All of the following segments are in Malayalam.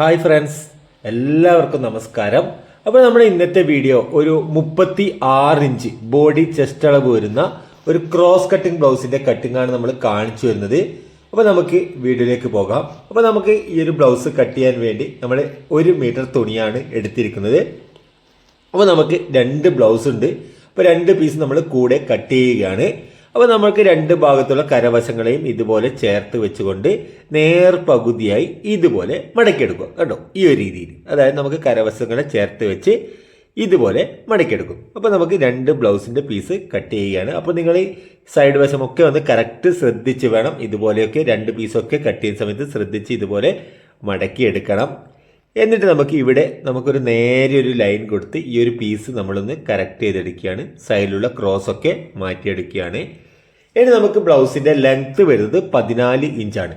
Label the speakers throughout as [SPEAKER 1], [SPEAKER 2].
[SPEAKER 1] ഹായ് ഫ്രണ്ട്സ് എല്ലാവർക്കും നമസ്കാരം. അപ്പോൾ നമ്മുടെ ഇന്നത്തെ വീഡിയോ ഒരു മുപ്പത്തി ആറ് ഇഞ്ച് ബോഡി ചെസ്റ്റ് അളവ് വരുന്ന ഒരു ക്രോസ് കട്ടിംഗ് ബ്ലൗസിന്റെ കട്ടിംഗ് ആണ് നമ്മൾ കാണിച്ചു വരുന്നത് അപ്പോൾ നമുക്ക് വീഡിയോയിലേക്ക് പോകാം. അപ്പോൾ നമുക്ക് ഈ ഒരു ബ്ലൗസ് കട്ട് ചെയ്യാൻ വേണ്ടി നമ്മൾ ഒരു മീറ്റർ തുണിയാണ് എടുത്തിരിക്കുന്നത്. അപ്പോൾ നമുക്ക് രണ്ട് ബ്ലൗസ് ഉണ്ട്. അപ്പോൾ രണ്ട് പീസ് നമ്മൾ കൂടെ കട്ട് ചെയ്യുകയാണ്. അപ്പോൾ നമുക്ക് രണ്ട് ഭാഗത്തുള്ള കരവശങ്ങളെയും ഇതുപോലെ ചേർത്ത് വെച്ചുകൊണ്ട് നേർ പകുതിയായി ഇതുപോലെ മടക്കിയെടുക്കുക. കേട്ടോ ഈ ഒരു രീതിയിൽ. അതായത് നമുക്ക് കരവശങ്ങളെ ചേർത്ത് വെച്ച് ഇതുപോലെ മടക്കിയെടുക്കും. അപ്പോൾ നമുക്ക് രണ്ട് ബ്ലൗസിന്റെ പീസ് കട്ട് ചെയ്യുകയാണ്. അപ്പോൾ നിങ്ങൾ സൈഡ് വശമൊക്കെ ഒന്ന് കറക്റ്റ് ശ്രദ്ധിച്ച് വേണം ഇതുപോലെയൊക്കെ രണ്ട് പീസൊക്കെ കട്ട് ചെയ്യുന്ന സമയത്ത് ശ്രദ്ധിച്ച് ഇതുപോലെ മടക്കിയെടുക്കണം. എന്നിട്ട് നമുക്ക് ഇവിടെ നമുക്കൊരു നേരെ ഒരു ലൈൻ കൊടുത്ത് ഈ ഒരു പീസ് നമ്മളൊന്ന് കറക്റ്റ് ചെയ്തെടുക്കുകയാണ്. സൈഡിലുള്ള ക്രോസ് ഒക്കെ മാറ്റിയെടുക്കുകയാണ്. ഇനി നമുക്ക് ബ്ലൗസിന്റെ ലെങ്ത്ത് വരുന്നത് പതിനാല് ഇഞ്ചാണ്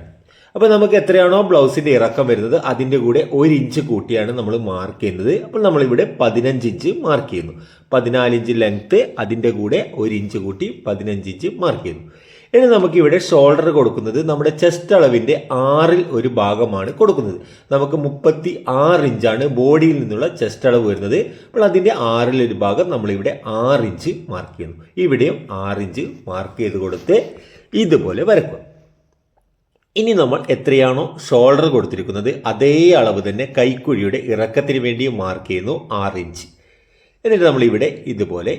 [SPEAKER 1] അപ്പോൾ നമുക്ക് എത്രയാണോ ബ്ലൗസിന്റെ ഇറക്കം വരുന്നത് അതിന്റെ കൂടെ ഒരു ഇഞ്ച് കൂട്ടിയാണ് നമ്മൾ മാർക്ക് ചെയ്യുന്നത്. അപ്പോൾ നമ്മളിവിടെ പതിനഞ്ച് ഇഞ്ച് മാർക്ക് ചെയ്യുന്നു. പതിനാല് ഇഞ്ച് ലെങ്ത്ത് അതിന്റെ കൂടെ ഒരു ഇഞ്ച് കൂട്ടി പതിനഞ്ച് ഇഞ്ച് മാർക്ക് ചെയ്യുന്നു. ഇനി നമുക്ക് ഇവിടെ ഷോൾഡർ കൊടുക്കുന്നത് നമ്മുടെ ചെസ്റ്റ് അളവിന്റെ ആറിൽ ഒരു ഭാഗമാണ് കൊടുക്കുന്നത്. നമുക്ക് മുപ്പത്തി ആറ് ഇഞ്ചാണ് ബോഡിയിൽ നിന്നുള്ള ചെസ്റ്റ് അളവ് വരുന്നത്. അപ്പോൾ അതിന്റെ ആറിൽ ഒരു ഭാഗം നമ്മളിവിടെ ആറ് ഇഞ്ച് മാർക്ക് ചെയ്യുന്നു. ഇവിടെയും ആറ് ഇഞ്ച് മാർക്ക് ചെയ്ത് കൊടുത്ത് ഇതുപോലെ വരക്കുക ഇനി നമ്മൾ എത്രയാണോ ഷോൾഡർ കൊടുത്തിരിക്കുന്നത് അതേ അളവ് തന്നെ കൈക്കുഴിയുടെ ഇറക്കത്തിന് വേണ്ടി മാർക്ക് ചെയ്യുന്നു ആറ് ഇഞ്ച്. എന്നിട്ട് നമ്മൾ ഇവിടെ ഇതുപോലെ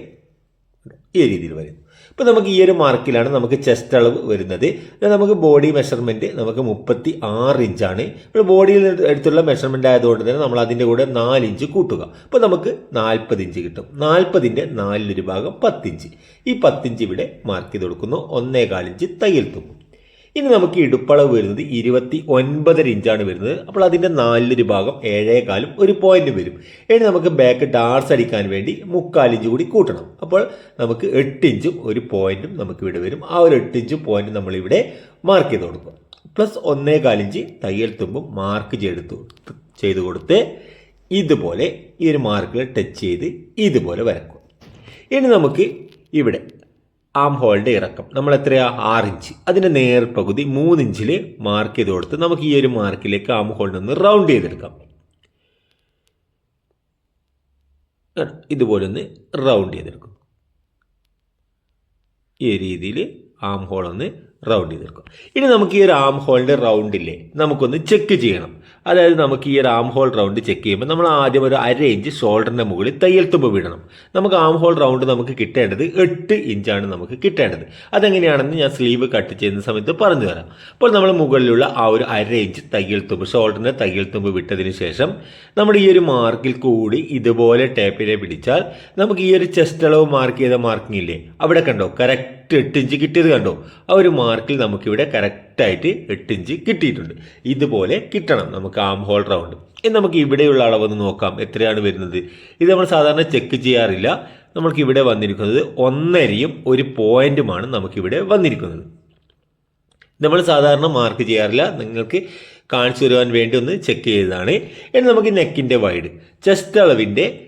[SPEAKER 1] ഈ രീതിയിൽ വരുന്നു ഇപ്പോൾ നമുക്ക് ഈ ഒരു മാർക്കിലാണ് നമുക്ക് ചെസ്റ്റ് അളവ് വരുന്നത്. നമുക്ക് ബോഡി മെഷർമെന്റ് നമുക്ക് മുപ്പത്തി ആറ് ഇഞ്ചാണ് ഇപ്പോൾ ബോഡിയിൽ അടുത്തുള്ള മെഷർമെന്റ് ആയതുകൊണ്ട് തന്നെ നമ്മൾ അതിന്റെ കൂടെ നാല് ഇഞ്ച് കൂട്ടുക. അപ്പോൾ നമുക്ക് നാൽപ്പത് ഇഞ്ച് കിട്ടും. നാൽപ്പതിന്റെ നാലിലൊരു ഭാഗം പത്തിഞ്ച്. ഈ പത്തിഞ്ച് ഇവിടെ മാർക്ക് ചെയ്ത് കൊടുക്കുന്നു. ഒന്നേകാൽ ഇഞ്ച് തയ്യൽ തുമ്പും. ഇനി നമുക്ക് ഇടുപ്പളവ് വരുന്നത് ഇരുപത്തി ഒൻപതര ഇഞ്ചാണ് വരുന്നത്. അപ്പോൾ അതിന്റെ നാലിലൊരു ഭാഗം ഏഴേകാലും ഒരു പോയിന്റ് വരും. ഇനി നമുക്ക് ബാക്ക് ഡാർസ് അടിക്കാൻ വേണ്ടി മുക്കാലിഞ്ച് കൂടി കൂട്ടണം. അപ്പോൾ നമുക്ക് എട്ട് ഇഞ്ചും ഒരു പോയിന്റും നമുക്ക് ഇവിടെ വരും. ആ ഒരു എട്ട് ഇഞ്ച് പോയിന്റ് നമ്മളിവിടെ മാർക്ക് ചെയ്ത് കൊടുക്കും പ്ലസ് ഒന്നേകാലിഞ്ച് തയ്യൽ തുമ്പും മാർക്ക് ചെയ്തെടുത്തു ചെയ്ത് കൊടുത്ത് ഇതുപോലെ ഈ ഒരു മാർക്കിൽ ടച്ച് ചെയ്ത് ഇതുപോലെ വരക്കും ഇനി നമുക്ക് ഇവിടെ ആം ഹോളിന്റെ ഇറക്കം. നമ്മൾ എത്രയാ? ആറ് ഇഞ്ച് അതിന്റെ നേർപകുതി മൂന്ന് ഇഞ്ചിൽ മാർക്ക് ചെയ്ത് കൊടുത്ത് നമുക്ക് ഈ ഒരു മാർക്കിലേക്ക് ആം ഹോളിൽ നിന്ന് റൗണ്ട് ചെയ്തെടുക്കാം? ഇതുപോലെ ഒന്ന് റൗണ്ട് ചെയ്തെടുക്കും. ഈ രീതിയിൽ ആം ഹോൾ ഒന്ന് റൗണ്ട് ചെയ്തെടുക്കും. ഇനി നമുക്ക് ഈ ഒരു ആം ഹോളിന്റെ റൗണ്ടില്ലേ നമുക്കൊന്ന് ചെക്ക് ചെയ്യണം. അതായത് നമുക്ക് ഈ ഒരു ആം ഹോൾ റൗണ്ട് ചെക്ക് ചെയ്യുമ്പോൾ നമ്മൾ ആദ്യം ഒരു അര ഇഞ്ച് ഷോൾഡറിന്റെ മുകളിൽ തയ്യൽ തുമ്പ് വിടണം. നമുക്ക് ആം ഹോൾ റൗണ്ട് നമുക്ക് കിട്ടേണ്ടത് എട്ട് ഇഞ്ചാണ് നമുക്ക് കിട്ടേണ്ടത്. അതെങ്ങനെയാണെന്ന് ഞാൻ സ്ലീവ് കട്ട് ചെയ്യുന്ന സമയത്ത് പറഞ്ഞു തരാം. അപ്പോൾ നമ്മൾ മുകളിലുള്ള ആ ഒരു അര ഇഞ്ച് തയ്യൽ തുമ്പ് ഷോൾഡറിന്റെ തയ്യൽ തുമ്പ് വിട്ടതിന് ശേഷം നമ്മുടെ ഈ ഒരു മാർക്കിൽ കൂടി ഇതുപോലെ ടേപ്പിനെ പിടിച്ചാൽ നമുക്ക് ഈ ഒരു ചെസ്റ്റ് അളവ് മാർക്ക് ചെയ്ത മാർക്കിംഗ് ഇല്ലേ? അവിടെ കണ്ടോ? കറക്റ്റ് എട്ട് ഇഞ്ച് കിട്ടിയത് കണ്ടോ? ആ ഒരു മാർക്കിൽ നമുക്കിവിടെ കറക്റ്റായിട്ട് എട്ട് ഇഞ്ച് കിട്ടിയിട്ടുണ്ട്. ഇതുപോലെ കിട്ടണം നമുക്ക് ആം ഹോൾ റൗണ്ട് ഇനി നമുക്ക് ഇവിടെയുള്ള അളവൊന്ന് നോക്കാം. എത്രയാണ് വരുന്നത്? ഇത് നമ്മൾ സാധാരണ ചെക്ക് ചെയ്യാറില്ല. നമുക്ക് ഇവിടെ വന്നിരിക്കുന്നത് ഒന്നരയും ഒരു പോയിന്റുമാണ് നമുക്കിവിടെ വന്നിരിക്കുന്നത്. നമ്മൾ സാധാരണ മാർക്ക് ചെയ്യാറില്ല. നിങ്ങൾക്ക് കാണിച്ചു തരുവാൻ വേണ്ടി ഒന്ന് ചെക്ക് ചെയ്തതാണ്. ഇനി നമുക്ക് നെക്കിന്റെ വൈഡ് ചെസ്റ്റ് അളവിന്റെ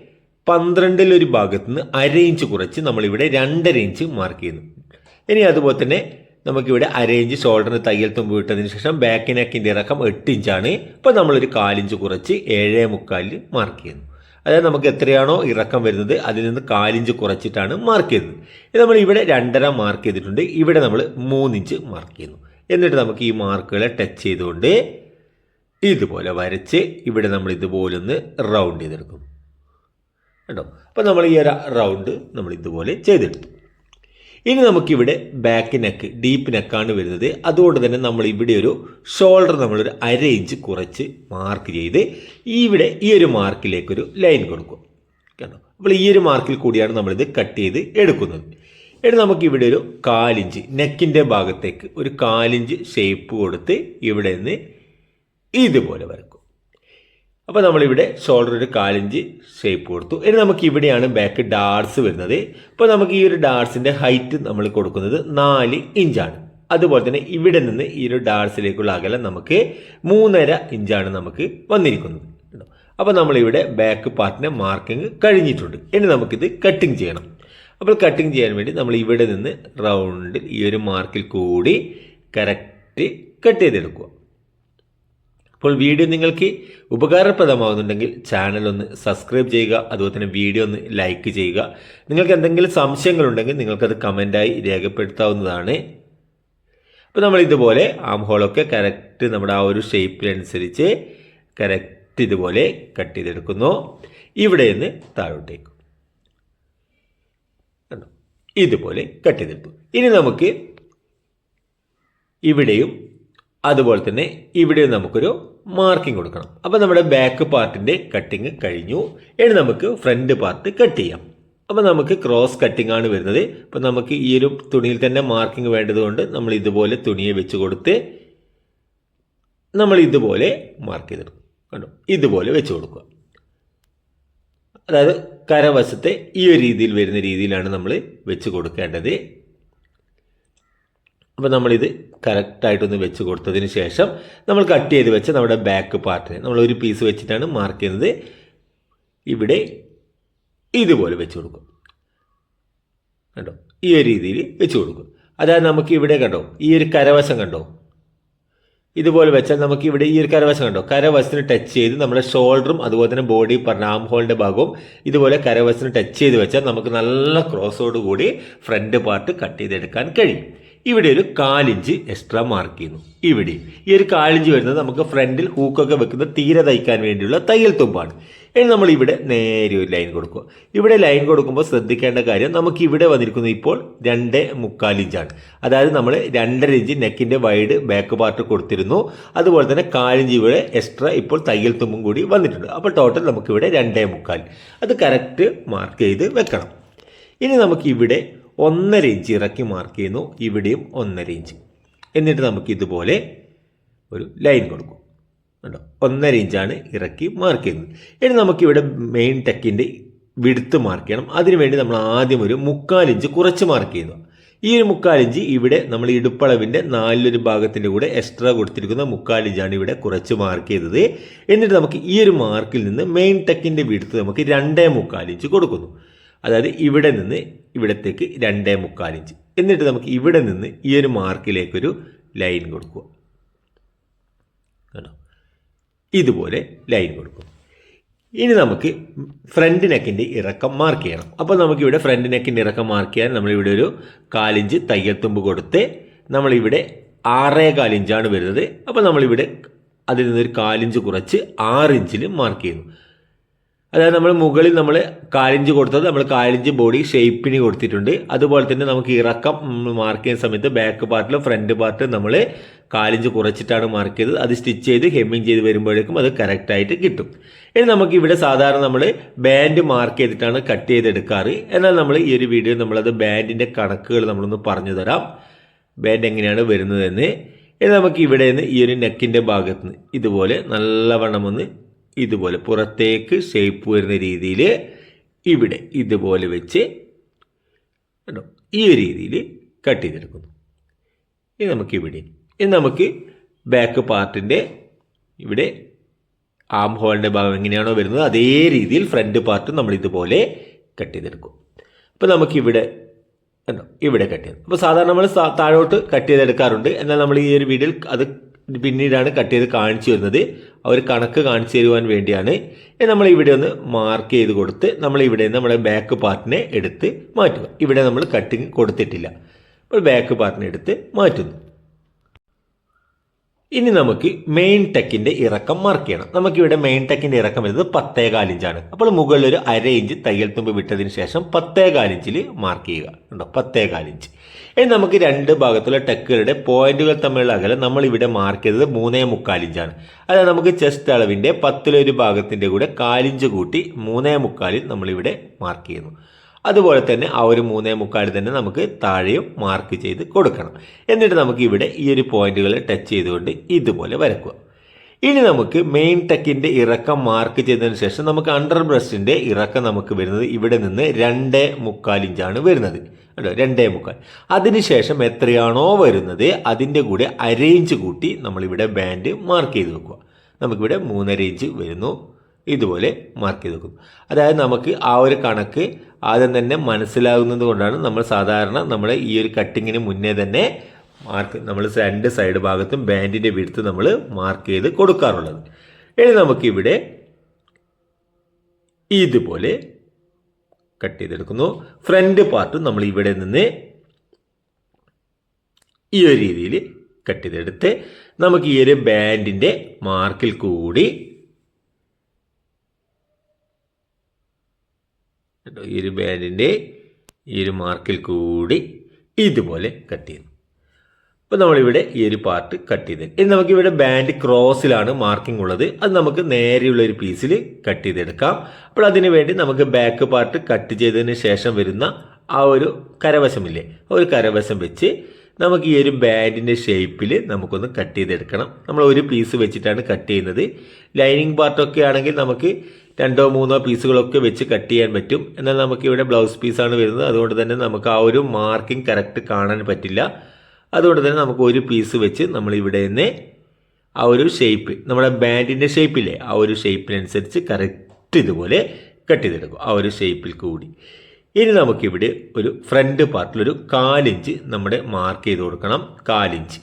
[SPEAKER 1] പന്ത്രണ്ടിലൊരു ഭാഗത്ത് നിന്ന് അര ഇഞ്ച് കുറച്ച് നമ്മളിവിടെ രണ്ടര ഇഞ്ച് മാർക്ക് ചെയ്യുന്നു. ഇനി അതുപോലെ തന്നെ നമുക്കിവിടെ അര ഇഞ്ച് ഷോൾഡറിന് തയ്യൽ തുമ്പ് വിട്ടതിന് ശേഷം ബാക്ക് നെക്കിന്റെ ഇറക്കം എട്ട് ഇഞ്ചാണ്. ഇപ്പോൾ നമ്മളൊരു കാലിഞ്ച് കുറച്ച് ഏഴേ മുക്കാലിൽ മാർക്ക് ചെയ്യുന്നു. അതായത് നമുക്ക് എത്രയാണോ ഇറക്കം വരുന്നത് അതിൽ നിന്ന് കാലിഞ്ച് കുറച്ചിട്ടാണ് മാർക്ക് ചെയ്യുന്നത്. ഇത് നമ്മൾ ഇവിടെ രണ്ടര മാർക്ക് ചെയ്തിട്ടുണ്ട്. ഇവിടെ നമ്മൾ മൂന്നിഞ്ച് മാർക്ക് ചെയ്യുന്നു. എന്നിട്ട് നമുക്ക് ഈ മാർക്കുകളെ ടച്ച് ചെയ്തുകൊണ്ട് ഇതുപോലെ വരച്ച് ഇവിടെ നമ്മൾ ഇതുപോലെ ഒന്ന് റൗണ്ട് ചെയ്തെടുക്കും കേട്ടോ? അപ്പോൾ നമ്മൾ ഈ ഒരു റൗണ്ട് നമ്മൾ ഇതുപോലെ ചെയ്തെടുത്തു. ഇനി നമുക്കിവിടെ ബാക്ക് നെക്ക് ഡീപ്പ് നെക്കാണ് വരുന്നത്. അതുകൊണ്ട് തന്നെ നമ്മൾ ഇവിടെ ഒരു ഷോൾഡർ നമ്മളൊരു അര ഇഞ്ച് കുറച്ച് മാർക്ക് ചെയ്ത് ഇവിടെ ഈ ഒരു മാർക്കിലേക്കൊരു ലൈൻ കൊടുക്കും. കേട്ടോ? അപ്പോൾ ഈ ഒരു മാർക്കിൽ കൂടിയാണ് നമ്മളിത് കട്ട് ചെയ്ത് എടുക്കുന്നത്. ഇനി നമുക്കിവിടെ ഒരു കാലിഞ്ച് നെക്കിന്റെ ഭാഗത്തേക്ക് ഒരു കാലിഞ്ച് ഷേപ്പ് കൊടുത്ത് ഇവിടെ നിന്ന് ഇതുപോലെ വരക്കും അപ്പോൾ നമ്മളിവിടെ ഷോൾഡർ ഒരു കാലിഞ്ച് ഷേപ്പ് കൊടുത്തു. ഇനി നമുക്ക് ഇവിടെയാണ് ബാക്ക് ഡാർസ് വരുന്നത്. അപ്പോൾ നമുക്ക് ഈ ഒരു ഡാർസിന്റെ ഹൈറ്റ് നമ്മൾ കൊടുക്കുന്നത് നാല് ഇഞ്ചാണ്. അതുപോലെ തന്നെ ഇവിടെ നിന്ന് ഈ ഒരു ഡാർസിലേക്കുള്ള അകലം നമുക്ക് മൂന്നര ഇഞ്ചാണ് നമുക്ക് വന്നിരിക്കുന്നത്. അപ്പോൾ നമ്മളിവിടെ ബാക്ക് പാർട്ടിന്റെ മാർക്കിങ് കഴിഞ്ഞിട്ടുണ്ട്. ഇനി നമുക്കിത് കട്ടിങ് ചെയ്യണം. അപ്പോൾ കട്ടിങ് ചെയ്യാൻ വേണ്ടി നമ്മൾ ഇവിടെ നിന്ന് റൗണ്ട് ഈ ഒരു മാർക്കിൽ കൂടി കറക്റ്റ് കട്ട് ചെയ്തെടുക്കുക. അപ്പോൾ വീഡിയോ നിങ്ങൾക്ക് ഉപകാരപ്രദമാകുന്നുണ്ടെങ്കിൽ ചാനൽ ഒന്ന് സബ്സ്ക്രൈബ് ചെയ്യുക അതുപോലെ തന്നെ വീഡിയോ ഒന്ന് ലൈക്ക് ചെയ്യുക. നിങ്ങൾക്ക് എന്തെങ്കിലും സംശയങ്ങളുണ്ടെങ്കിൽ നിങ്ങൾക്കത് കമന്റായി രേഖപ്പെടുത്താവുന്നതാണ്. അപ്പോൾ നമ്മൾ ഇതുപോലെ ആം ഹോളൊക്കെ കറക്റ്റ് നമ്മുടെ ആ ഒരു ഷേപ്പിനനുസരിച്ച് കറക്റ്റ് ഇതുപോലെ കട്ട് ചെയ്തെടുക്കുന്നു. ഇവിടെ നിന്ന് താഴോട്ടേക്ക്? ഇതുപോലെ കട്ട് ചെയ്തെടുത്തു. ഇനി നമുക്ക് ഇവിടെയും അതുപോലെ തന്നെ ഇവിടെ നമുക്കൊരു മാർക്കിംഗ് കൊടുക്കണം. അപ്പോൾ നമ്മുടെ ബാക്ക് പാർട്ടിന്റെ കട്ടിങ് കഴിഞ്ഞു. ഇനി നമുക്ക് ഫ്രണ്ട് പാർട്ട് കട്ട് ചെയ്യാം. അപ്പോൾ നമുക്ക് ക്രോസ് കട്ടിംഗ് ആണ് വരുന്നത്. അപ്പോൾ നമുക്ക് ഈ ഒരു തുണിയിൽ തന്നെ മാർക്കിംഗ് വേണ്ടതുകൊണ്ട് നമ്മൾ ഇതുപോലെ തുണിയെ വെച്ച് കൊടുത്ത് നമ്മൾ ഇതുപോലെ മാർക്ക് ചെയ്തെടുക്കും കണ്ടോ? ഇതുപോലെ വെച്ച് കൊടുക്കുക. അതായത് കരവശത്തെ ഈ ഒരു രീതിയിൽ വരുന്ന രീതിയിലാണ് നമ്മൾ വെച്ച് കൊടുക്കേണ്ടത്. അപ്പോൾ നമ്മളിത് കറക്റ്റായിട്ടൊന്ന് വെച്ച് കൊടുത്തതിന് ശേഷം നമ്മൾ കട്ട് ചെയ്ത് വെച്ച നമ്മുടെ ബാക്ക് പാർട്ടിനെ നമ്മൾ ഒരു പീസ് വെച്ചിട്ടാണ് മാർക്ക് ചെയ്യുന്നത്. ഇവിടെ ഇതുപോലെ വെച്ച് കൊടുക്കും. കണ്ടോ? ഈ ഒരു രീതിയിൽ വെച്ച് കൊടുക്കും. അതായത് നമുക്ക് ഇവിടെ കണ്ടോ? ഈ ഒരു കരവശം കണ്ടോ? ഇതുപോലെ വെച്ചാൽ നമുക്ക് ഇവിടെ ഈ ഒരു കരവശം കണ്ടോ? കരവശത്തിന് ടച്ച് ചെയ്ത് നമ്മുടെ ഷോൾഡറും അതുപോലെ തന്നെ ബോഡി പറഞ്ഞ ആം ഹോളിന്റെ ഭാഗവും ഇതുപോലെ കരവശത്തിന് ടച്ച് ചെയ്ത് വെച്ചാൽ നമുക്ക് നല്ല ക്രോസോട് കൂടി ഫ്രണ്ട് പാർട്ട് കട്ട് ചെയ്തെടുക്കാൻ കഴിയും. ഇവിടെ ഒരു കാലിഞ്ച് എക്സ്ട്രാ മാർക്ക് ചെയ്യുന്നു. ഇവിടെ. ഈ ഒരു കാലിഞ്ച് വരുന്നത് നമുക്ക് ഫ്രണ്ടിൽ ഹൂക്കൊക്കെ വെക്കുന്ന തീരെ തയ്ക്കാൻ വേണ്ടിയുള്ള തയ്യൽ തുമ്പാണ്. ഇനി നമ്മൾ ഇവിടെ നേരെ ഒരു ലൈൻ കൊടുക്കുക. ഇവിടെ ലൈൻ കൊടുക്കുമ്പോൾ ശ്രദ്ധിക്കേണ്ട കാര്യം നമുക്ക് ഇവിടെ വന്നിരിക്കുന്നത് ഇപ്പോൾ രണ്ട് മുക്കാൽ ഇഞ്ചാണ്. അതായത് നമ്മൾ രണ്ടര ഇഞ്ച് നെക്കിന്റെ വൈഡ് ബാക്ക് പാർട്ട് കൊടുത്തിരുന്നു. അതുപോലെ തന്നെ കാലിഞ്ച് ഇവിടെ എക്സ്ട്രാ ഇപ്പോൾ തയ്യൽ തുമ്പും കൂടി വന്നിട്ടുണ്ട്. അപ്പോൾ ടോട്ടൽ നമുക്കിവിടെ രണ്ടേ മുക്കാൽ. അത് കറക്റ്റ് മാർക്ക് ചെയ്ത് വെക്കണം. ഇനി നമുക്ക് ഇവിടെ ഒന്നര ഇഞ്ച് ഇറക്കി മാർക്ക് ചെയ്യുന്നു. ഇവിടെയും ഒന്നര ഇഞ്ച്. എന്നിട്ട് നമുക്ക് ഇതുപോലെ ഒരു ലൈൻ കൊടുക്കും. കേട്ടോ ഒന്നര ഇഞ്ചാണ് ഇറക്കി മാർക്ക് ചെയ്യുന്നത്. ഇനി നമുക്കിവിടെ മെയിൻ ടെക്കിന്റെ വിടുത്ത് മാർക്ക് ചെയ്യണം. അതിനുവേണ്ടി നമ്മൾ ആദ്യം ഒരു മുക്കാൽ ഇഞ്ച് കുറച്ച് മാർക്ക് ചെയ്യുന്നു. ഈ ഒരു മുക്കാൽ ഇഞ്ച് ഇവിടെ നമ്മൾ ഇടുപ്പളവിന്റെ നാലിലൊരു ഭാഗത്തിന്റെ കൂടെ എക്സ്ട്രാ കൊടുത്തിരിക്കുന്ന മുക്കാൽ ഇഞ്ചാണ് ഇവിടെ കുറച്ച് മാർക്ക് ചെയ്തത്. എന്നിട്ട് നമുക്ക് ഈ ഒരു മാർക്കിൽ നിന്ന് മെയിൻ ടെക്കിന്റെ വിടുത്ത് നമുക്ക് രണ്ടേ മുക്കാൽ ഇഞ്ച് കൊടുക്കുന്നു. അതായത് ഇവിടെ നിന്ന് ഇവിടത്തേക്ക് രണ്ടേ മുക്കാൽ ഇഞ്ച്. എന്നിട്ട് നമുക്ക് ഇവിടെ നിന്ന് ഈ ഒരു മാർക്കിലേക്കൊരു ലൈൻ കൊടുക്കുക. കേട്ടോ ഇതുപോലെ ലൈൻ കൊടുക്കും. ഇനി നമുക്ക് ഫ്രണ്ട് നെക്കിന്റെ ഇറക്കം മാർക്ക് ചെയ്യണം. അപ്പോൾ നമുക്കിവിടെ ഫ്രണ്ട് നെക്കിന്റെ ഇറക്കം മാർക്ക് ചെയ്യാൻ നമ്മളിവിടെ ഒരു കാലിഞ്ച് തയ്യൽത്തുമ്പ് കൊടുത്ത് നമ്മളിവിടെ ആറേ കാലിഞ്ചാണ് വരുന്നത്. അപ്പോൾ നമ്മളിവിടെ അതിൽ നിന്നൊരു കാലിഞ്ച് കുറച്ച് ആറിഞ്ചിൽ മാർക്ക് ചെയ്യുന്നു. അതായത് നമ്മൾ മുകളിൽ നമ്മൾ കാലിഞ്ച് കൊടുത്തത് നമ്മൾ കാലിഞ്ച് ബോഡി ഷേപ്പിന് കൊടുത്തിട്ടുണ്ട്. അതുപോലെ തന്നെ നമുക്ക് ഇറക്കം മാർക്ക് ചെയ്യുന്ന സമയത്ത് ബാക്ക് പാർട്ടിലും ഫ്രണ്ട് പാർട്ടിലും നമ്മൾ കാലിഞ്ച് കുറച്ചിട്ടാണ് മാർക്ക് ചെയ്തത്. അത് സ്റ്റിച്ച് ചെയ്ത് ഹെമ്മിങ് ചെയ്ത് വരുമ്പോഴേക്കും അത് കറക്റ്റായിട്ട് കിട്ടും. ഇനി നമുക്ക് ഇവിടെ സാധാരണ നമ്മൾ ബാൻഡ് മാർക്ക് ചെയ്തിട്ടാണ് കട്ട് ചെയ്തെടുക്കാറ് എന്നാൽ നമ്മൾ ഈ ഒരു വീഡിയോ നമ്മളത് ബാൻഡിന്റെ കണക്കുകൾ നമ്മളൊന്ന് പറഞ്ഞു തരാം. ബാൻഡ് എങ്ങനെയാണ് വരുന്നതെന്ന്. ഇനി നമുക്ക് ഇവിടെ നിന്ന് ഈ ഒരു നെക്കിന്റെ ഭാഗത്ത് നിന്ന് ഇതുപോലെ നല്ലവണ്ണം ഒന്ന് ഇതുപോലെ പുറത്തേക്ക് ഷേപ്പ് വരുന്ന രീതിയിൽ ഇവിടെ ഇതുപോലെ വെച്ച് കണ്ടോ? ഈ രീതിയിൽ കട്ട് ചെയ്തെടുക്കുന്നു. ഇനി നമുക്ക് ഇവിടെ ഇനി നമുക്ക് ബാക്ക് പാർട്ടിന്റെ ഇവിടെ ആം ഹോളിന്റെ ഭാഗം എങ്ങനെയാണോ വരുന്നത് അതേ രീതിയിൽ ഫ്രണ്ട് പാർട്ട് നമ്മൾ ഇതുപോലെ കട്ട് ചെയ്തെടുക്കും. അപ്പോൾ നമുക്കിവിടെ കണ്ടോ? ഇവിടെ കട്ട് ചെയ്ത് അപ്പോൾ സാധാരണ നമ്മൾ താഴോട്ട് കട്ട് ചെയ്തെടുക്കാറുണ്ട്. എന്നാൽ നമ്മൾ ഈ ഒരു വീഡിയോയിൽ അത് പിന്നീടാണ് കട്ട് ചെയ്ത് കാണിച്ചു വരുന്നത്. ഒരു കണക്ക് കാണിച്ചു തരുവാൻ വേണ്ടിയാണ്. നമ്മൾ ഇവിടെ ഒന്ന് മാർക്ക് ചെയ്ത് കൊടുത്ത് നമ്മൾ ഇവിടെ നമ്മുടെ ബാക്ക് പാർട്ടിനെ എടുത്ത് മാറ്റുക. ഇവിടെ നമ്മൾ കട്ടിങ് കൊടുത്തിട്ടില്ല. അപ്പോൾ ബാക്ക് പാർട്ടിനെ എടുത്ത് മാറ്റുന്നു. ഇനി നമുക്ക് മെയിൻ ടെക്കിന്റെ ഇറക്കം മാർക്ക് ചെയ്യണം. നമുക്കിവിടെ മെയിൻ ടെക്കിന്റെ ഇറക്കം വരുന്നത് പത്തേകാൽ ഇഞ്ചാണ് അപ്പോൾ മുകളിൽ ഒരു അര ഇഞ്ച് തയ്യൽ തുമ്പ് വിട്ടതിന് ശേഷം പത്തേകാൽ ഇഞ്ചിൽ മാർക്ക് ചെയ്യുക. ഉണ്ടോ പത്തേകാൽ ഇഞ്ച് ഇനി നമുക്ക് രണ്ട് ഭാഗത്തുള്ള ടെക്കുകളുടെ പോയിന്റുകൾ തമ്മിലുള്ള അകലം നമ്മൾ ഇവിടെ മാർക്ക് ചെയ്തത് മൂന്നേ മുക്കാൽ ഇഞ്ചാണ് അതായത് നമുക്ക് ചെസ്റ്റ് അളവിന്റെ പത്തിലൊരു ഭാഗത്തിന്റെ കൂടെ കാലിഞ്ച് കൂട്ടി മൂന്നേ മുക്കാലിൽ നമ്മളിവിടെ മാർക്ക് ചെയ്യുന്നു. അതുപോലെ തന്നെ ആ ഒരു മൂന്നേ മുക്കാൽ തന്നെ നമുക്ക് താഴെയും മാർക്ക് ചെയ്ത് കൊടുക്കണം. എന്നിട്ട് നമുക്ക് ഇവിടെ ഈ ഒരു പോയിന്റുകൾ ടച്ച് ചെയ്തുകൊണ്ട് ഇതുപോലെ വരക്കുക ഇനി നമുക്ക് മെയിൻ ടെക്കിന്റെ ഇറക്കം മാർക്ക് ചെയ്തതിന് ശേഷം നമുക്ക് അണ്ടർ ബ്രസ്റ്റിന്റെ ഇറക്കം നമുക്ക് വരുന്നത് ഇവിടെ നിന്ന് രണ്ടേ മുക്കാൽ ഇഞ്ചാണ് വരുന്നത്. കേട്ടോ രണ്ടേ മുക്കാൽ അതിനുശേഷം എത്രയാണോ വരുന്നത് അതിന്റെ കൂടെ അരേഞ്ച് കൂട്ടി നമ്മളിവിടെ ബാൻഡ് മാർക്ക് ചെയ്ത് വെക്കുക. നമുക്കിവിടെ മൂന്നര ഇഞ്ച് വരുന്നു. ഇതുപോലെ മാർക്ക് ചെയ്ത് വെക്കും. അതായത് നമുക്ക് ആ ഒരു കണക്ക് ആദ്യം തന്നെ മനസ്സിലാകുന്നത് കൊണ്ടാണ് നമ്മൾ സാധാരണ നമ്മൾ ഈ ഒരു കട്ടിങ്ങിന് മുന്നേ തന്നെ മാർക്ക് നമ്മൾ രണ്ട് സൈഡ് ഭാഗത്തും ബാൻഡിന്റെ വിടുത്ത് നമ്മൾ മാർക്ക് ചെയ്ത് കൊടുക്കാറുള്ളത്. ഇനി നമുക്കിവിടെ ഇതുപോലെ കട്ട് ചെയ്തെടുക്കുന്നു. ഫ്രണ്ട് പാർട്ടും നമ്മൾ ഇവിടെ നിന്ന് ഈ ഒരു രീതിയിൽ കട്ട് ചെയ്തെടുത്ത് നമുക്ക് ഈ ഒരു ബാൻഡിന്റെ മാർക്കിൽ കൂടി കേട്ടോ, ഈ ഒരു ബാൻഡിന്റെ ഈ ഒരു മാർക്കിൽ കൂടി ഇതുപോലെ കട്ട് ചെയ്യുന്നു. അപ്പോൾ നമ്മളിവിടെ ഈ ഒരു പാർട്ട് കട്ട് ചെയ്ത് ഇനി നമുക്കിവിടെ ബാൻഡ് ക്രോസിലാണ് മാർക്കിംഗ് ഉള്ളത്. അത് നമുക്ക് നേരെയുള്ള ഒരു പീസിൽ കട്ട് ചെയ്തെടുക്കാം. അപ്പോൾ അതിന് വേണ്ടി നമുക്ക് ബാക്ക് പാർട്ട് കട്ട് ചെയ്തതിന് ശേഷം വരുന്ന ആ ഒരു കരവശമില്ലേ? ഒരു കരവശം വെച്ച് നമുക്ക് ഈ ഒരു ബാൻഡിന്റെ ഷേപ്പിൽ നമുക്കൊന്ന് കട്ട് ചെയ്തെടുക്കണം. നമ്മൾ ഒരു പീസ് വെച്ചിട്ടാണ് കട്ട് ചെയ്യുന്നത്. ലൈനിങ് പാർട്ടൊക്കെ ആണെങ്കിൽ നമുക്ക് രണ്ടോ മൂന്നോ പീസുകളൊക്കെ വെച്ച് കട്ട് ചെയ്യാൻ പറ്റും. എന്നാൽ നമുക്ക് ഇവിടെ ബ്ലൗസ് പീസാണ് വരുന്നത്. അതുകൊണ്ട് തന്നെ നമുക്ക് ആ ഒരു മാർക്കിംഗ് കറക്റ്റ് കാണാൻ പറ്റില്ല. അതുകൊണ്ട് തന്നെ നമുക്ക് ഒരു പീസ് വെച്ച് നമ്മൾ ഇവിടെ നിന്ന് ആ ഒരു ഷേപ്പ് നമ്മുടെ ബാൻഡിന്റെ ഷേപ്പില്ലേ ആ ഒരു ഷേപ്പിനനുസരിച്ച് കറക്റ്റ് ഇതുപോലെ കട്ട് ചെയ്തെടുക്കും. ആ ഒരു ഷേപ്പിൽ കൂടി. ഇനി നമുക്കിവിടെ ഒരു ഫ്രണ്ട് പാർട്ടിലൊരു കാലിഞ്ച് നമ്മുടെ മാർക്ക് ചെയ്ത് കൊടുക്കണം. കാലിഞ്ച്.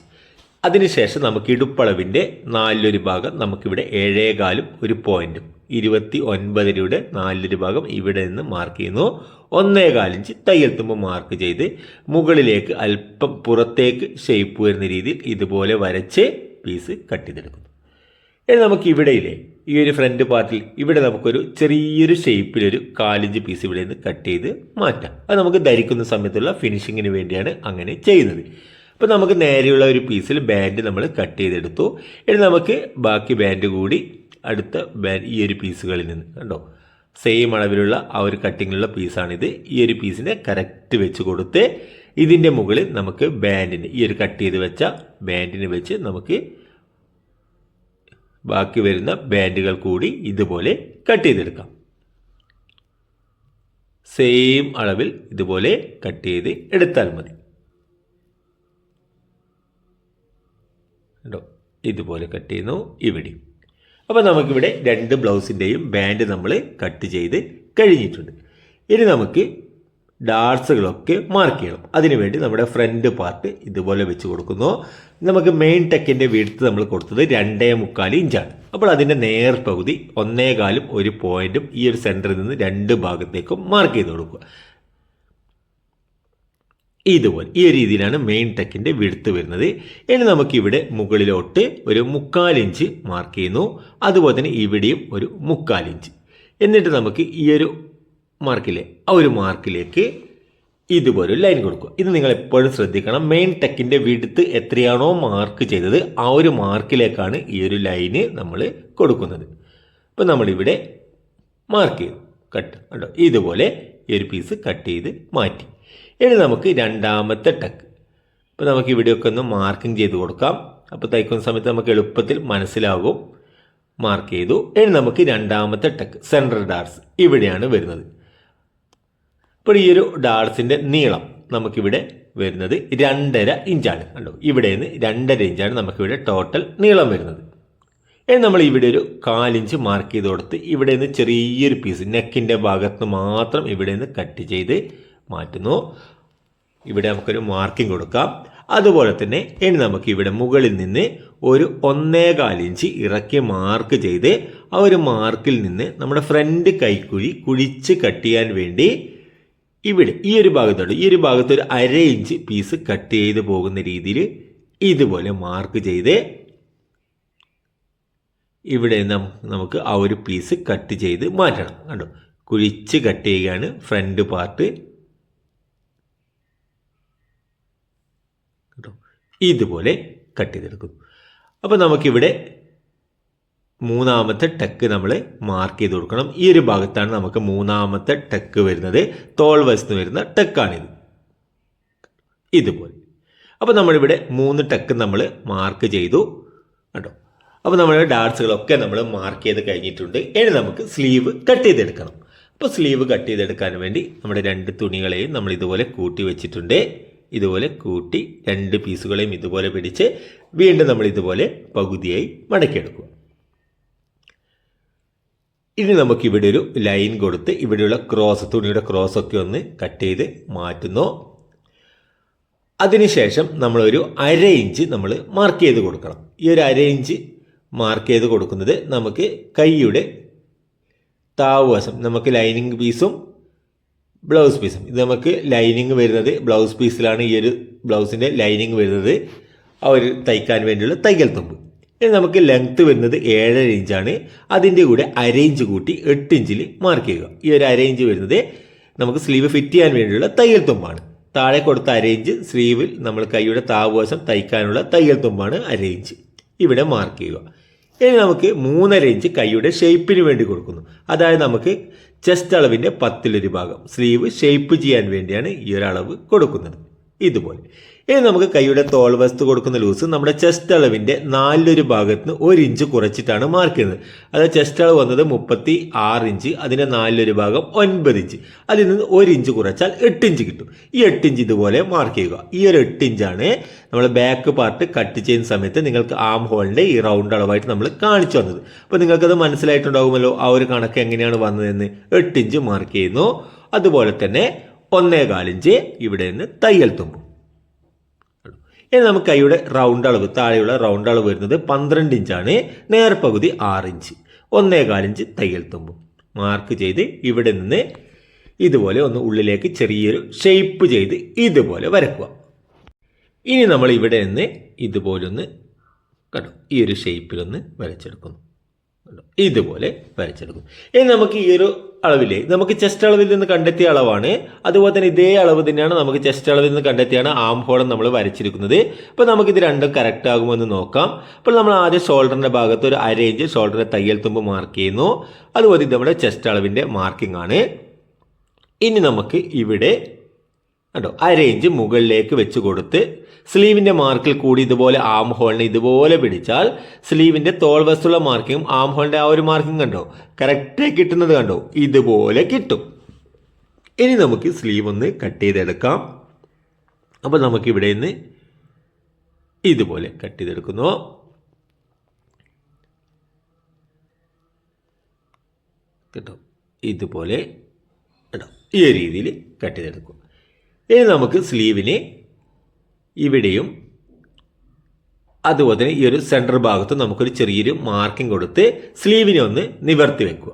[SPEAKER 1] അതിനുശേഷം നമുക്ക് ഇടുപ്പളവിന്റെ നാലിലൊരു ഭാഗം നമുക്കിവിടെ ഏഴേകാലും ഒരു പോയിന്റും. ഇരുപത്തി ഒൻപതരയുടെ നാലിലൊരു ഭാഗം ഇവിടെ നിന്ന് മാർക്ക് ചെയ്യുന്നു. ഒന്നേകാലിഞ്ച് തയ്യൽ തുമ്പ് മാർക്ക് ചെയ്ത് മുകളിലേക്ക് അല്പം പുറത്തേക്ക് ഷേപ്പ് വരുന്ന രീതിയിൽ ഇതുപോലെ വരച്ച് പീസ് കട്ട് ചെയ്തെടുക്കുന്നു ഇനി നമുക്ക് ഇവിടെയില്ലേ ഈ ഒരു ഫ്രണ്ട് പാർട്ടിൽ ഇവിടെ നമുക്കൊരു ചെറിയൊരു ഷേപ്പിലൊരു കാലിഞ്ച് പീസ് ഇവിടെ നിന്ന് കട്ട് ചെയ്ത് മാറ്റാം. അത് നമുക്ക് ധരിക്കുന്ന സമയത്തുള്ള ഫിനിഷിങ്ങിന് വേണ്ടിയാണ് അങ്ങനെ ചെയ്യുന്നത്. അപ്പോൾ നമുക്ക് നേരെയുള്ള ഒരു പീസിൽ ബാൻഡ് നമ്മൾ കട്ട് ചെയ്തെടുത്തു. ഇനി നമുക്ക് ബാക്കി ബാൻഡ് കൂടി അടുത്ത ബാൻ ഈ ഒരു പീസുകളിൽ നിന്ന് കണ്ടോ? സെയിം അളവിലുള്ള ആ ഒരു കട്ടിങ്ങിലുള്ള പീസാണിത്. ഈ ഒരു പീസിനെ കറക്റ്റ് വെച്ച് കൊടുത്ത് ഇതിന്റെ മുകളിൽ നമുക്ക് ബാൻഡിന് ഈ ഒരു കട്ട് ചെയ്ത് വെച്ച ബാൻഡിന് വെച്ച് നമുക്ക് ബാക്കി വരുന്ന ബാൻഡുകൾ കൂടി ഇതുപോലെ കട്ട് ചെയ്തെടുക്കാം. സെയിം അളവിൽ ഇതുപോലെ കട്ട് ചെയ്ത് എടുത്താൽ മതി. ഇതുപോലെ കട്ട് ചെയ്യുന്നു. ഇവിടെയും. അപ്പോൾ നമുക്കിവിടെ രണ്ട് ബ്ലൗസിന്റെയും ബാൻഡ് നമ്മൾ കട്ട് ചെയ്ത് കഴിഞ്ഞിട്ടുണ്ട്. ഇനി നമുക്ക് ഡാർട്സുകളൊക്കെ മാർക്ക് ചെയ്യണം. അതിനുവേണ്ടി നമ്മുടെ ഫ്രണ്ട് പാർട്ട് ഇതുപോലെ വെച്ച് കൊടുക്കുന്നു. നമുക്ക് മെയിൻ ടെക്കിന്റെ വീഴ്ത്ത് നമ്മൾ കൊടുത്തത് രണ്ടേ മുക്കാൽ ഇഞ്ചാണ്. അപ്പോൾ അതിന്റെ നേർ പകുതി ഒന്നേകാലും ഒരു പോയിന്റും ഈ ഒരു സെന്ററിൽ നിന്ന് രണ്ട് ഭാഗത്തേക്കും മാർക്ക് ചെയ്ത് കൊടുക്കുക. ഇതുപോലെ. ഈ രീതിയിലാണ് മെയിൻ ടെക്കിന്റെ വിടുത്ത് വരുന്നത്. ഇനി നമുക്കിവിടെ മുകളിലോട്ട് ഒരു മുക്കാൽ ഇഞ്ച് മാർക്ക് ചെയ്യുന്നു. അതുപോലെ തന്നെ ഇവിടെയും ഒരു മുക്കാൽ ഇഞ്ച് എന്നിട്ട് നമുക്ക് ഈ ഒരു മാർക്കിലെ ആ ഒരു മാർക്കിലേക്ക് ഇതുപോലെ ഒരു ലൈൻ കൊടുക്കുക. ഇത് നിങ്ങൾ എപ്പോഴും ശ്രദ്ധിക്കണം. മെയിൻ ടെക്കിന്റെ വിടുത്ത് എത്രയാണോ മാർക്ക് ചെയ്തത് ആ ഒരു മാർക്കിലേക്കാണ് ഈ ഒരു ലൈന് നമ്മൾ കൊടുക്കുന്നത്. അപ്പോൾ നമ്മളിവിടെ മാർക്ക് ചെയ്തു. കട്ട്. കേട്ടോ ഇതുപോലെ ഈ ഒരു പീസ് കട്ട് ചെയ്ത് മാറ്റി. ഇനി നമുക്ക് രണ്ടാമത്തെ ടക്ക്. അപ്പോൾ നമുക്ക് ഇവിടെയൊക്കെ ഒന്ന് മാർക്കിംഗ് ചെയ്ത് കൊടുക്കാം. അപ്പോൾ തയ്ക്കുന്ന സമയത്ത് നമുക്ക് എളുപ്പത്തിൽ മനസ്സിലാകും. മാർക്ക് ചെയ്തു. ഇനി നമുക്ക് രണ്ടാമത്തെ ടക്ക് സെൻട്രൽ ഡാർസ് ഇവിടെയാണ് വരുന്നത്. ഇപ്പോൾ ഈ ഒരു ഡാർസിന്റെ നീളം നമുക്കിവിടെ വരുന്നത് രണ്ടര ഇഞ്ചാണ്. കണ്ടോ? ഇവിടെ നിന്ന് രണ്ടര ഇഞ്ചാണ് നമുക്കിവിടെ ടോട്ടൽ നീളം വരുന്നത്. ഇനി നമ്മൾ ഇവിടെ ഒരു കാലിഞ്ച് മാർക്ക് ചെയ്ത് കൊടുത്ത് ഇവിടെ നിന്ന് ചെറിയൊരു പീസ് നെക്കിന്റെ ഭാഗത്ത് മാത്രം ഇവിടെ നിന്ന് കട്ട് ചെയ്ത് മാറ്റുന്നു. ഇവിടെ നമുക്കൊരു മാർക്കിംഗ് കൊടുക്കാം. അതുപോലെ തന്നെ ഇനി നമുക്ക് ഇവിടെ മുകളിൽ നിന്ന് ഒരു ഒന്നേകാൽ ഇഞ്ച് ഇറക്കി മാർക്ക് ചെയ്ത് ആ ഒരു മാർക്കിൽ നിന്ന് നമ്മുടെ ഫ്രണ്ട് കൈക്കുഴി കുഴിച്ച് കട്ട് ചെയ്യാൻ വേണ്ടി ഇവിടെ ഈ ഒരു ഭാഗത്തോട് ഈ ഒരു ഭാഗത്ത് ഒരു അര ഇഞ്ച് പീസ് കട്ട് ചെയ്ത് പോകുന്ന രീതിയിൽ ഇതുപോലെ മാർക്ക് ചെയ്ത് ഇവിടെ നമുക്ക് ആ ഒരു പീസ് കട്ട് ചെയ്ത് മാറ്റണം. കണ്ടോ? കുഴിച്ച് കട്ട് ചെയ്യുകയാണ് ഫ്രണ്ട് പാർട്ട് കേട്ടോ ഇതുപോലെ കട്ട് ചെയ്തെടുക്കുന്നു അപ്പോൾ നമുക്കിവിടെ മൂന്നാമത്തെ ടക്ക് നമ്മൾ മാർക്ക് ചെയ്ത് കൊടുക്കണം. ഈ ഒരു ഭാഗത്താണ് നമുക്ക് മൂന്നാമത്തെ ടക്ക് വരുന്നത്. തോൾ വശത്ത് വരുന്ന ടക്കാണിത് ഇതുപോലെ. അപ്പോൾ നമ്മളിവിടെ മൂന്ന് ടക്ക് നമ്മൾ മാർക്ക് ചെയ്തു. കേട്ടോ അപ്പോൾ നമ്മുടെ ഡാർട്സുകളൊക്കെ നമ്മൾ മാർക്ക് ചെയ്ത് കഴിഞ്ഞിട്ടുണ്ട്. ഇനി നമുക്ക് സ്ലീവ് കട്ട് ചെയ്തെടുക്കണം. അപ്പോൾ സ്ലീവ് കട്ട് ചെയ്തെടുക്കാൻ വേണ്ടി നമ്മുടെ രണ്ട് തുണികളെയും നമ്മൾ ഇതുപോലെ കൂട്ടി വെച്ചിട്ടുണ്ട്. ഇതുപോലെ കൂട്ടി രണ്ട് പീസുകളെയും ഇതുപോലെ പിടിച്ച് വീണ്ടും നമ്മൾ ഇതുപോലെ പകുതിയായി മടക്കിയെടുക്കും. ഇനി നമുക്ക് ഇവിടെ ഒരു ലൈൻ കൊടുത്ത് ഇവിടെയുള്ള ക്രോസ് തുണിയുടെ ക്രോസ് ഒക്കെ ഒന്ന് കട്ട് ചെയ്ത് മാറ്റുന്നു. അതിനുശേഷം നമ്മളൊരു അര ഇഞ്ച് നമ്മൾ മാർക്ക് ചെയ്ത് കൊടുക്കണം. ഈ ഒരു അര ഇഞ്ച് മാർക്ക് ചെയ്ത് കൊടുക്കുന്നത് നമുക്ക് കൈയുടെ താവുവശം നമുക്ക് ലൈനിങ് പീസും ബ്ലൗസ് പീസും. ഇത് നമുക്ക് ലൈനിങ് വരുന്നത് ബ്ലൗസ് പീസിലാണ് ഈ ഒരു ബ്ലൗസിന്റെ ലൈനിങ് വരുന്നത്. അവർ തയ്ക്കാൻ വേണ്ടിയുള്ള തയ്യൽ തുമ്പ്. ഇനി നമുക്ക് ലെങ്ത്ത് വരുന്നത് ഏഴര ഇഞ്ചാണ് അതിന്റെ കൂടെ അര ഇഞ്ച് കൂട്ടി എട്ട് ഇഞ്ചിൽ മാർക്ക് ചെയ്യുക. ഈ ഒരു അര ഇഞ്ച് വരുന്നത് നമുക്ക് സ്ലീവ് ഫിറ്റ് ചെയ്യാൻ വേണ്ടിയുള്ള തയ്യൽ തുമ്പാണ്. താഴെ കൊടുത്ത അര ഇഞ്ച് സ്ലീവിൽ നമ്മൾ കൈയുടെ താവശം തയ്ക്കാനുള്ള തയ്യൽ തുമ്പാണ് അര ഇഞ്ച് ഇവിടെ മാർക്ക് ചെയ്യുക. ഇനി നമുക്ക് മൂന്നര ഇഞ്ച് കൈയുടെ ഷേപ്പിന് വേണ്ടി കൊടുക്കുന്നു. അതായത് നമുക്ക് ചെസ്റ്റ് അളവിന്റെ പത്തിലൊരു ഭാഗം സ്ലീവ് ഷേപ്പ് ചെയ്യാൻ വേണ്ടിയാണ് ഈ ഒരു അളവ് കൊടുക്കുന്നത്. ഇതുപോലെ. ഇനി നമുക്ക് കൈയുടെ തോൾ വസ്തു കൊടുക്കുന്ന ലൂസ് നമ്മുടെ ചെസ്റ്റ് അളവിന്റെ നാലിലൊരു ഭാഗത്ത് നിന്ന് ഒരു ഇഞ്ച് കുറച്ചിട്ടാണ് മാർക്ക് ചെയ്യുന്നത്. അതായത് ചെസ്റ്റ് അളവ് വന്നത് മുപ്പത്തി ആറ് ഇഞ്ച് അതിന്റെ നാലിലൊരു ഭാഗം ഒൻപത് ഇഞ്ച്. അതിൽ നിന്ന് ഒരു ഇഞ്ച് കുറച്ചാൽ എട്ട് ഇഞ്ച് കിട്ടും. ഈ എട്ട് ഇഞ്ച് ഇതുപോലെ മാർക്ക് ചെയ്യുക. ഈ ഒരു എട്ട് ഇഞ്ചാണ് നമ്മൾ ബാക്ക് പാർട്ട് കട്ട് ചെയ്യുന്ന സമയത്ത് നിങ്ങൾക്ക് ആം ഹോളിന്റെ ഈ റൗണ്ട് അളവായിട്ട് നമ്മൾ കാണിച്ചു വന്നത് അപ്പോൾ നിങ്ങൾക്കത് മനസ്സിലായിട്ടുണ്ടാകുമല്ലോ ആ ഒരു കണക്ക് എങ്ങനെയാണ് വന്നതെന്ന്. എട്ട് ഇഞ്ച് മാർക്ക് ചെയ്യുന്നു. അതുപോലെ തന്നെ ഒന്നേകാലിഞ്ച് ഇവിടെ നിന്ന് തയ്യൽ തുമ്പും. ഇനി നമുക്ക് കൈയുടെ റൗണ്ട് അളവ് താഴെയുള്ള റൗണ്ട് അളവ് വരുന്നത് പന്ത്രണ്ട് ഇഞ്ചാണ് നേർപകുതി ആറ് ഇഞ്ച്. ഒന്നേകാലിഞ്ച് തയ്യൽ തുമ്പും. മാർക്ക് ചെയ്ത് ഇവിടെ നിന്ന് ഇതുപോലെ ഒന്ന് ഉള്ളിലേക്ക് ചെറിയൊരു ഷേപ്പ് ചെയ്ത് ഇതുപോലെ വരക്കുക. ഇനി നമ്മൾ ഇവിടെ നിന്ന് ഇതുപോലെ ഒന്ന് കണ്ടോ ഈ ഒരു ഷേപ്പിലൊന്ന് വരച്ചെടുക്കുന്നു? ഇതുപോലെ വരച്ചെടുക്കും ഇനി നമുക്ക് ഈ ഒരു അളവിലെ. നമുക്ക് ചെസ്റ്റ് അളവിൽ നിന്ന് കണ്ടെത്തിയ അളവാണ്. അതുപോലെ തന്നെ ഇതേ അളവ് തന്നെയാണ് നമുക്ക് ചെസ്റ്റ് അളവിൽ നിന്ന് കണ്ടെത്തിയാണ് ആം ഹോളം നമ്മൾ വരച്ചിരിക്കുന്നത്. അപ്പോൾ നമുക്കിത് രണ്ടും കറക്റ്റ് ആകുമെന്ന് നോക്കാം. അപ്പോൾ നമ്മൾ ആദ്യം ഷോൾഡറിന്റെ ഭാഗത്ത് ഒരു അര ഇഞ്ച് ഷോൾഡറിന്റെ തയ്യൽ തുമ്പ് മാർക്ക് ചെയ്യുന്നു. അതുപോലെ ഇത് നമ്മുടെ ചെസ്റ്റ് അളവിന്റെ മാർക്കിംഗ് ആണ്. ഇനി നമുക്ക് ഇവിടെ കണ്ടോ അര ഇഞ്ച് മുകളിലേക്ക് വെച്ച് കൊടുത്ത് സ്ലീവിന്റെ മാർക്കിൽ കൂടി ഇതുപോലെ ആം ഹോളിനെ ഇതുപോലെ പിടിച്ചാൽ സ്ലീവിന്റെ തോൾ വസ്തുള്ള മാർക്കിങ്ങും ആം ഹോളിന്റെ ആ ഒരു മാർക്കിങ് കണ്ടോ? കറക്റ്റായി കിട്ടുന്നത് കണ്ടോ? ഇതുപോലെ കിട്ടും. ഇനി നമുക്ക് സ്ലീവ് ഒന്ന് കട്ട് ചെയ്തെടുക്കാം. അപ്പോൾ നമുക്ക് ഇവിടെ നിന്ന് ഇതുപോലെ കട്ട് ചെയ്തെടുക്കുന്നു. കേട്ടോ? ഇതുപോലെ ഈ രീതിയിൽ കട്ട് ചെയ്തെടുക്കും. ഇനി നമുക്ക് സ്ലീവിന് ഇവിടെയും അതുപോലെ തന്നെ ഈ ഒരു സെന്റർ ഭാഗത്ത് നമുക്കൊരു ചെറിയൊരു മാർക്കിംഗ് കൊടുത്ത് സ്ലീവിനെ ഒന്ന് നിവർത്തി വെക്കുക?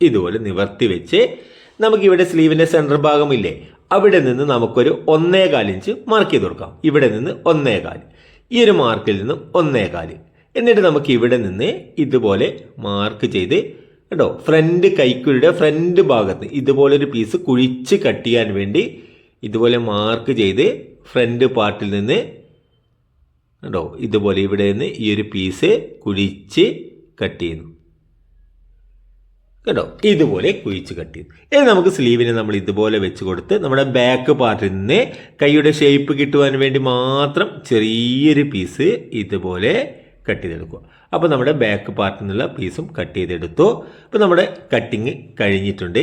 [SPEAKER 1] ഇതുപോലെ നിവർത്തി വെച്ച് നമുക്കിവിടെ സ്ലീവിന്റെ സെന്റർ ഭാഗമില്ലേ? അവിടെ നിന്ന് നമുക്കൊരു ഒന്നേകാൽ ഇഞ്ച് മാർക്ക് ചെയ്ത് കൊടുക്കാം. ഇവിടെ നിന്ന് ഒന്നേകാൽ ഈ ഒരു മാർക്കിൽ നിന്നും ഒന്നേകാൽ. എന്നിട്ട് നമുക്ക് ഇവിടെ നിന്ന് ഇതുപോലെ മാർക്ക് ചെയ്ത് കേട്ടോ ഫ്രണ്ട് കൈക്കുഴിയുടെ ഫ്രണ്ട് ഭാഗത്ത് ഇതുപോലൊരു പീസ് കുഴിച്ച് കട്ട് ചെയ്യാൻ വേണ്ടി ഇതുപോലെ മാർക്ക് ചെയ്ത് ഫ്രണ്ട് പാർട്ടിൽ നിന്ന് കണ്ടോ? ഇതുപോലെ ഇവിടെ നിന്ന് ഈ ഒരു പീസ് കുഴിച്ച് കട്ട് ചെയ്യുന്നു. കേട്ടോ ഇതുപോലെ കുഴിച്ച് കട്ട് ചെയ്തു ഇനി നമുക്ക് സ്ലീവിനെ നമ്മൾ ഇതുപോലെ വെച്ച് കൊടുത്ത് നമ്മുടെ ബാക്ക് പാർട്ടിൽ നിന്ന് കൈയുടെ ഷേപ്പ് കിട്ടുവാൻ വേണ്ടി മാത്രം ചെറിയൊരു പീസ് ഇതുപോലെ കട്ട് ചെയ്തെടുക്കുക. അപ്പോൾ നമ്മുടെ ബാക്ക് പാർട്ടിൽ നിന്നുള്ള പീസും കട്ട് ചെയ്തെടുത്തു. അപ്പോൾ നമ്മുടെ കട്ടിങ് കഴിഞ്ഞിട്ടുണ്ട്.